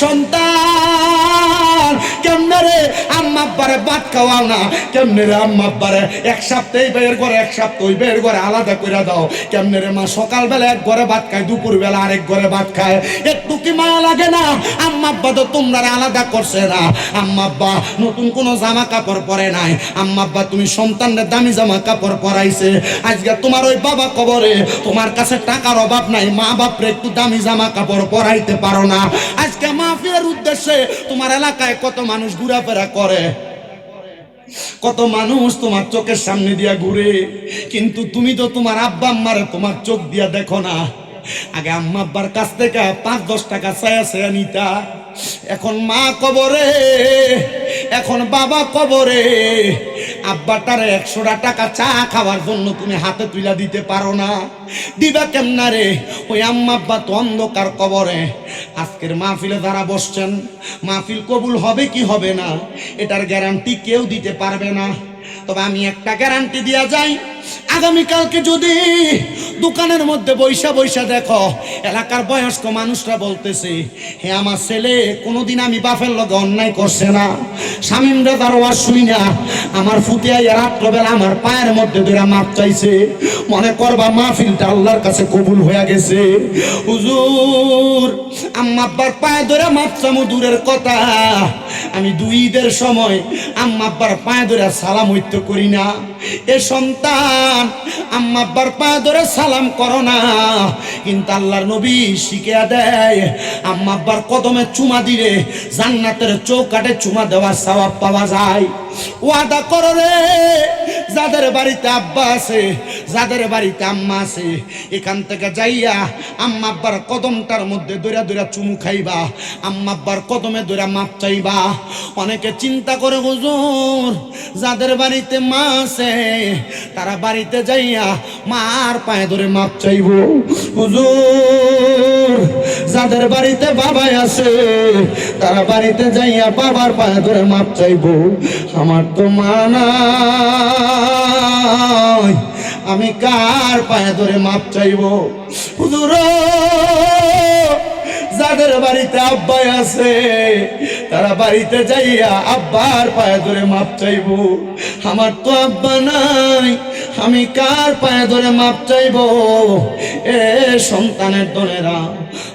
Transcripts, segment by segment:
সন্তান কেমনে আম্মা আব্বারে ভাত খাওয়াও না। কেমনে রে আম্মা আব্বারে এক সপ্তাহে বের করে, এক সপ্তাহ ওই বের করে, আলাদা করে দাও। কেমনে রে মা, সকালবেলা এক ঘরে ভাত খায় দুপুর বেলা আরেক ঘরে ভাত খায়। একটু কি মায়া লাগে না? আম্মা আব্বা তো তোমরা আলাদা করছে না। আম্মা আব্বা নতুন কোনো জামা কাপড় পরে নাই। আম্মা আব্বা তুমি সন্তানদের দামি জামা কাপড় পরাইছে। আজকে তোমার ওই বাবা কবরে, তোমার কাছে টাকার অভাব নাই। মা বাপরে একটু দামি জামা কাপড় পরাইতে পারো না। আজকে মাহফিলের উদ্দেশ্যে তোমার এলাকায় কত মানুষ ঘোরাফেরা করে। কত মানুষ তোমার চোখের সামনে দিয়া ঘুরে, কিন্তু তুমি তো তোমার আব্বা আম্মারে তোমার চোখ দিয়া দেখো না। আগে আম্মা আব্বার কাছ থেকে পাঁচ, দশ টাকা ছায়া ছায়া নিতা। এখন মা কবরে, এখন বাবা কবরে। আব্বাটারে একশোটা টাকা চা খাওয়ার জন্য তুমি হাতে তুলা দিতে পারো না। দিবা কেমনা রে? ওই আম্মা আব্বা তো অন্ধকার কবরে। আজকের মাহফিলে যারা বসছেন, মাহফিল কবুল হবে কি হবে না, এটার গ্যারান্টি কেউ দিতে পারবে না। তবে আমি একটা গ্যারান্টি দিয়া যাই আগামীকালকে যদি দোকানের মধ্যে বৈশা বৈশা দেখো, এলাকার বয়স্ক মানুষরা বলতেছে, হে আমার ছেলে, কোনোদিন আমি বাপের লগে অন্যায় করছে না। স্বামীন তার ওয়ার শুই না। আমার ফুটিয়া রাত্রবেলা আমার পায়ের মধ্যে ধরে মাপ চাইছে। মনে করবা মাহফিলটা আল্লাহর কাছে কবুল হয়ে গেছে। হুজুর, আম্মা আব্বার পায়ে ধরে মাপ চামু দূরের কথা। আমি দুই ঈদের সময় আম্মা আব্বার পায়ে ধরে সালাম হইতে করি না। এ সন্তান আম্মা আব্বার পায়ে ধরে সালাম করো না। কিন্তু আল্লাহর নবী শিখিয়া দেয়, আম্মা আব্বার কদমে চুমা দিলে জান্নাতের চৌকাটে চুমা দেওয়ার সওয়াব পাওয়া যায়। ওয়াদা করো রে, যাদের বাড়িতে আব্বা আছে, যাদের বাড়িতে আম্মা আছে, এখান থেকে যাইয়া আম্মা আব্বার কদমটার মধ্যে দৈরা দৈরা চুমু খাইবা, আম্মা আব্বার কদমে দৈরা মাপ চাইবা। অনেকে চিন্তা করে, হুজুর, যাদের বাড়িতে মা আছে, তারা বাড়িতে যাইয়া মার পায়ে ধরে মাপ চাইব। হুজুর, যাদের বাড়িতে বাবাই আছে, তারা বাড়িতে যাইয়া বাবার পায়ে ধরে মাপ চাইব। আমার তো মানা আমি কার পায়ে ধরে মাপ চাইব? হুজুর, যাদের বাড়িতে আব্বাই আছে, তারা বাড়িতে যাইয়া আব্বার পায়ে ধরে মাপ চাইব। আমার তো আব্বা নাই, আমি কার পায়ে ধরে মাপ চাইব? এ সন্তানের দনেরা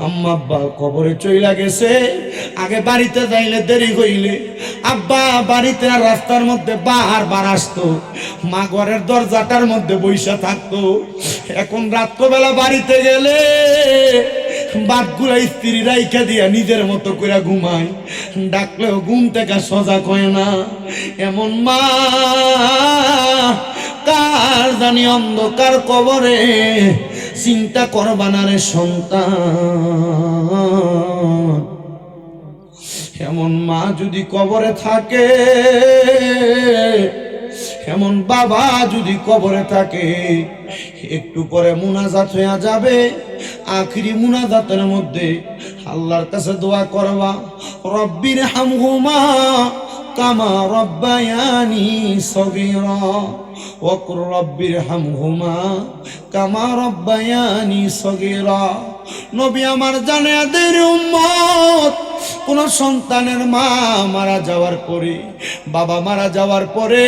আম্মা আব্বা কবরে চইলা গেছে। আগে বাড়িতে যাইলে দেরি হইলে। আব্বা, বাড়িতে রাস্তার মধ্যে বাহার বার আসতো। মা ঘরের দরজাটার মধ্যে বইসা থাকতো। এখন রাত্রবেলা বাড়িতে গেলে বাঘগুলা স্ত্রী রাইখা দিয়া নিজের মতো করে ঘুমায়। ডাকলেও ঘুম থেকে সজা কয় না। এমন মা, কার জানি অন্ধকার কবরে চিন্তা করবানা রে সন্তান। এমন মা যদি কবরে থাকে, এমন বাবা যদি কবরে থাকে, একটু পরে মুনাজাত হয়ে যাবে। আখরি মুনাজাতের মধ্যে আল্লাহর কাছে দোয়া করবা রব্বির হামহুমা কামা রব্বায়ানি সগীরা। ওকুর রব্বির হামহুমা, কামা রব্বায়ানি সগীরা। নবী আমার জানে এদের উম্মত, কোন সন্তানের মা মারা যাওয়ার পরে, বাবা মারা যাওয়ার পরে,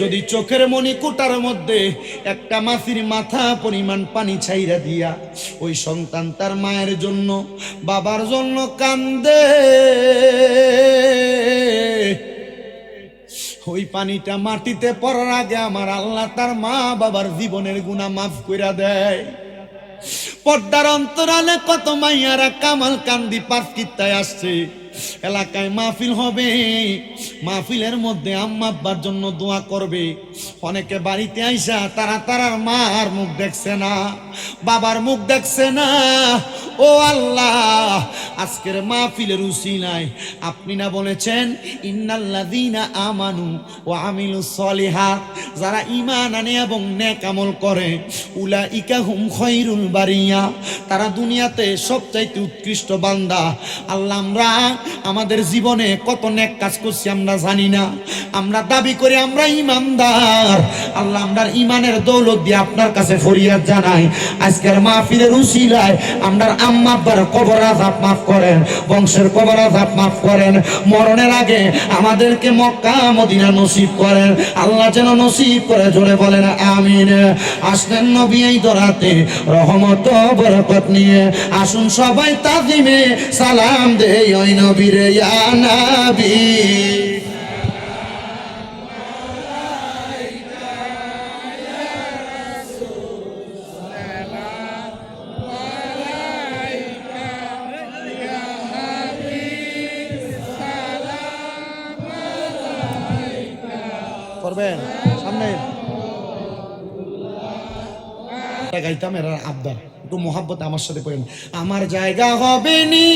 যদি চোখের মনি কোটার মধ্যে একটা মাসির মাথা পরিমাণ পানি ছাইরা দিয়া, ওই সন্তান তার মায়ের জন্য, বাবার জন্য কান্দে। ওই পানিটা মাটিতে পড়ার আগে আমার আল্লাহ তার মা বাবার জীবনের গুণা মাফ করে দেয়। পর্দার অন্তরালে কত মাইয়ারা কামাল কান্দি পার্কিত্তায় আসছে। এলাকায় মাহফিল হবে, মাহফিলের মধ্যে আম্মা আব্বার জন্য দোয়া করবে। অনেকে বাড়িতে আইসা তারা তারার মার মুখ দেখছে না, বাবার মুখ দেখছে না ও আল্লাহ, আজকের মাহফিলের উসিলায় আপনি না বলেছেন, ইন্নাল্লাযীনা আমানু ও আমিলু সলিহাত যারা ঈমান আনে এবং নেক আমল করে, উলাইকা হুম খৈরুল বারিয়া। তারা দুনিয়াতে সবচাইতে উৎকৃষ্ট বান্দা। আল্লাহ, আমরা আমাদের জীবনে কত নেক কাজ করছি আমরা জানি না। আমরা দাবি করি আমরা ইমানদার আল্লাহ আমরা ইমানের দৌলত দিয়ে আপনার কাছে ফরিয়াদ জানাই। আজকের মাহফিলের উসিলায় আমরা আম্মা আব্বার কবর আজাব মাফ করেন, বংশের কবর আজাব মাফ করেন। মরণের আগে আমাদেরকে মক্কা, মদিনা নসিব করেন। আল্লাহ যেন নসিব করে জোরে বলেন, আমিন। আসলেন নবী এই দরাতে, রহমত বরকত নিয়ে। আসুন সবাই তাজিমে সালাম দে ওই নবীরে ইয়া নবী। করবেন সামনে। গাইতাম, এরা আবদার। একটু মোহাব্বত আমার সাথে করেন। আমার জায়গা হবে নি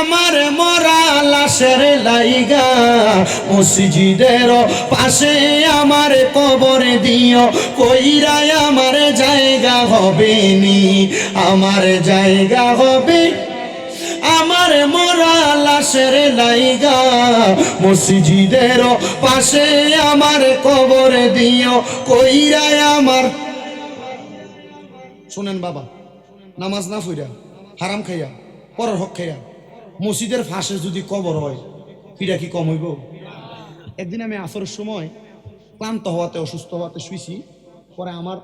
আমার মরা লাশের লাইগা। মসজিদের পাশে আমার কবর দিও কইরাই আমার জায়গা হবে নি আমার জায়গা হবে, আমার মরা লাশের মসজিদের পাশে আমার কবর দিও কইরাই আমার। শোনেন বাবা, নামাজ না ফুইরা হারাম খাইয়া, পরের হক খাইয়া, মসজিদের ফাঁসে যদি কবর হয় ফিরা কি কম হইব? একদিন আমি আসরের সময় ক্লান্ত হওয়াতে, অসুস্থ হওয়াতে শুইছি, পরে আমার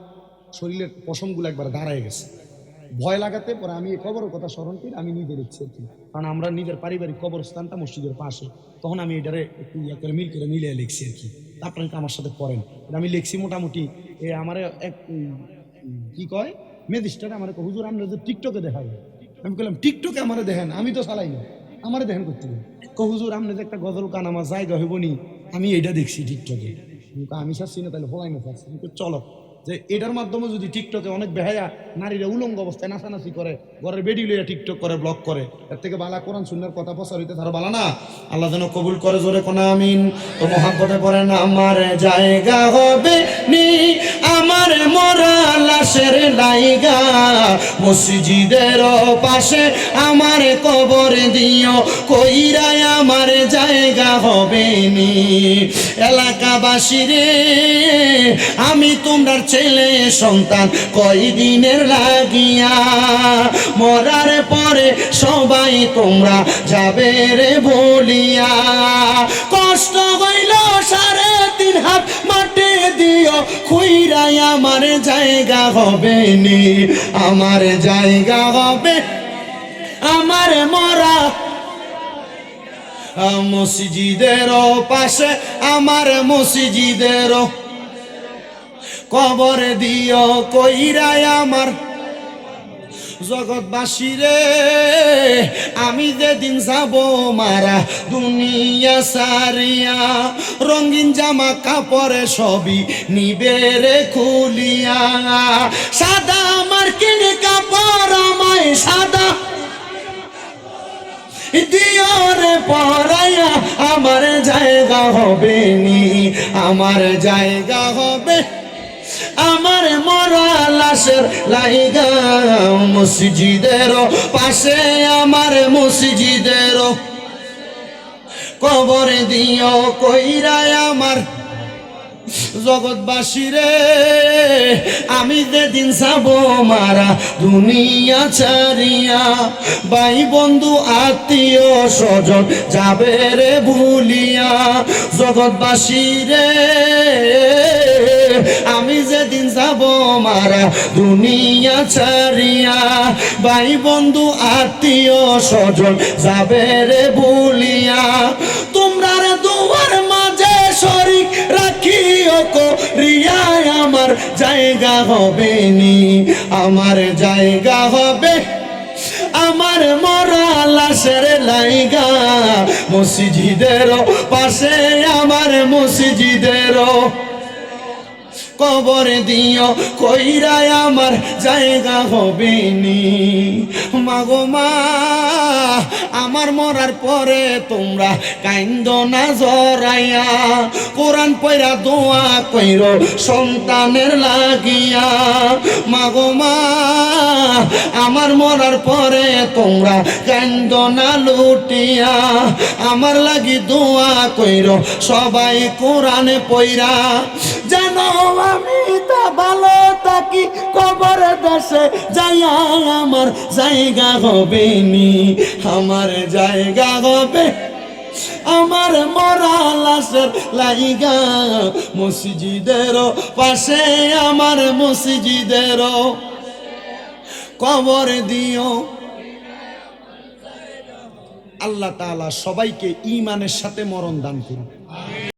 শরীরের পশমগুলো একবার দাঁড়ায় গেছে। ভয় লাগাতে পরে আমি এই কবরের কথা স্মরণ করি আমি নিজে লিখছি আর কি। কারণ আমরা নিজের পারিবারিক কবরস্থানটা মসজিদের পাশে। তখন আমি এটারে একটু ইয়ে করে মিল করে মিলিয়ে লিখছি আর কি। আপনারা আমার সাথে এটা আমি লিখছি মোটামুটি এ আমার এক কি কয়? মেজিস্ট্রেট আমার হুজুর আমরা যে টিকটকে দেখাই আমি বললাম টিকটকে আমার দেখেন আমি তো চালাই না। আমারে দেখেন করতে। কয়, হুজুর আপনি যে একটা গজল কান আমার জায়গা হইব আমি এইটা দেখছি টিকটকে। আমি চাচ্ছি না তাহলে ফলাই না চাচ্ছি। চলো। যে এটার মাধ্যমে যদি টিকটকে অনেক বেহায়া নারীরা উলঙ্গ অবস্থায় নাচানাচি করে, ঘরের বেডি লইয়া টিকটক করে ব্লক করে, এর থেকে বালা কোরআন সুন্দর কথা প্রচার প্রচারিত তারা বালা না। আল্লাহ যেন কবুল করে জোরে কোন আমিন। তো মহাপদে পরে না আমার জায়গা হবে নি। লাশের লাইগা, মসজিদের পাশে আমার কবর দিও কইরাই আমার জায়গা হবে নি। এলাকাবাসী রে আমি তোমরা ছেলে, সন্তান কয়দিনের লাগিয়া? মরার পরে সবাই তোমরা যাবে রে বলিয়া। কষ্ট হইল দিও খুইরাই আমার জায়গা হবে নি। আমার জায়গা হবে। আমার মরা মসজিদের পাশে, আমার মসজিদের কবর দিও কইরাই আমার জগৎবাসী রে আমি যেদিন যাব মারা, দুনিয়া সারিয়া, রঙিন জামা কাপড়ে সবই নিবে রে খুলিয়া। সাদা আমার কিনে কাপড় আমায় সাদা দিয়রে পরাইয়া, আমার জায়গা হবে নি, আমার জায়গা হবে, আমার মরা লাশের লাইগা মসজিদের পাশে আমার মসজিদের। কবর দিও কইরা আমার জগৎবাসী রে আমি যেদিন যাব মারা দুনিয়া ছাড়িয়া ভাই বন্ধু আত্মীয় স্বজন যাবে রে ভুলিয়া। জগৎবাসী রে আমি যেদিন যাব মারা দুনিয়া ছাড়িয়া ভাই বন্ধু আত্মীয় স্বজন যাবে রে ভুলিয়া। জায়গা হবে নি আমার জায়গা হবে। আমার মরা লাশের লাইগা মসজিদের পাশে আমার মসজিদের কবর দিও কইরায় আমার জায়গা হবে নি মাগো মা, আমার মরার পরে তোমরা কাইন্দ না জরাইয়া। কোরআন পয়রা দোয়া কইর সন্তানের লাগিয়া। মাগো মা, আমার মরার পরে তোমরা কাইন্দ না লুটিয়া। আমার লাগি দোয়া কইর সবাই কোরআনে পইরা। জানো আমি তা ভালো থাকি, কবর দেশে যাইয়া আমার জায়গা হবে নি, আমার জায়গা হবে। আমার মরা লাশের লাইগা মসজিদের পাশে, আমার মসজিদের কবর দিও। আল্লাহ তাআলা সবাইকে ইমানের সাথে মরণ দান করুন।